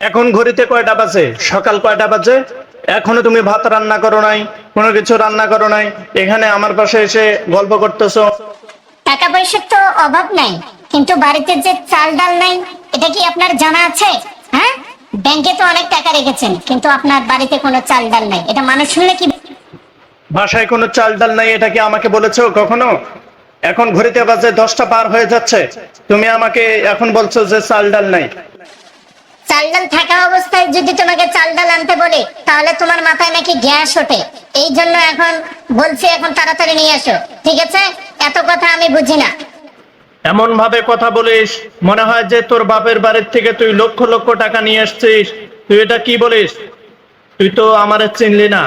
এখন ঘড়িতে কয়টা বাজে? সকাল কয়টা বাজে? এখনও তুমি ভাত রান্না করো নাই কোনো কিছু রান্না করো নাই। এখানে আমার পাশে এসে গল্প করতেছো। টাকা পয়সার তো অভাব নাই কিন্তু বাড়িতে যে চাল ডাল নাই এটা কি আপনার জানা আছে? হ্যাঁ? ব্যাংকে তো অনেক টাকা রেখেছেন কিন্তু আপনার বাড়িতে কোনো চাল ডাল নাই এটা মানুষ শুনলে কি বাসায় কোনো চাল ডাল নাই এটা কি আমাকে বলেছ কখনো? এখন ঘড়িতে বাজে দশটা পার হয়ে যাচ্ছে। তুমি আমাকে এখন বলছো যে চাল ডাল নাই। চাল ডাল থাকা অবস্থায় যদি তোমাকে চাল ডাল আনতে বলে তাহলে তোমার মাথায় নাকি গ্যাস ওঠে। এই জন্য এখন বলছি এখন তাড়াতাড়ি নিয়ে আসো ঠিক আছে? এত কথা আমি বুঝি না। এমন ভাবে কথা বলিস মনে হয় যে তোর বাপের বাড়ির থেকে তুই লক্ষ লক্ষ টাকা নিয়ে আসছিস তুই এটা কি বলিস? তুই তো আমার চিনলি না।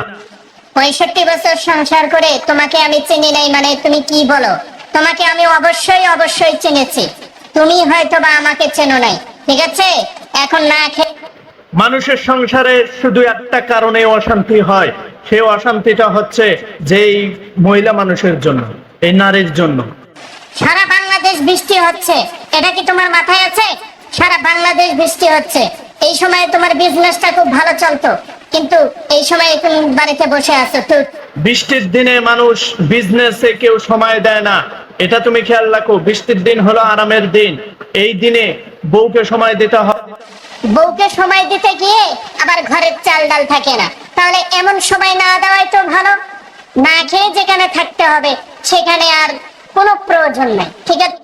পঁয়ষট্টি বছর সংসার করে তোমাকে আমি চিনি নাই মানে তুমি কি বলো? তোমাকে আমি অবশ্যই অবশ্যই চিনেছি। তুমি হয়তো বা আমাকে চেনো নাই। ঠিক আছে? এখন না খেয়ে মানুষের সংসারে শুধু একটা কারণে অশান্তি হয়। সেই অশান্তিটা হচ্ছে যেই মহিলা মানুষের জন্য এই নারীর জন্য। সারা বাংলাদেশ বৃষ্টি হচ্ছে। এটা কি তোমার মাথায় আছে? সারা বাংলাদেশ বৃষ্টি হচ্ছে। এই সময় তোমার বিজনেসটা খুব ভালো চলতো। কিন্তু এই সময় তুমি বাড়িতে বসে আছো? তো বৃষ্টির দিনে মানুষ বিজনেসে কেউ সময় দেয় না। এটা তুমি খেয়াল রাখো, বৃষ্টির দিন হলো আরামের দিন। এই দিনে বউকে সময় দিতে হবে বউকে সময় দিতে গিয়ে আবার ঘরের চাল ডাল থাকে না। তাহলে এমন সময় না দেওয়াই তো ভালো। না খেয়ে যেখানে থাকতে হবে, সেখানে আর কোনো প্রয়োজন নাই। ঠিক আছে?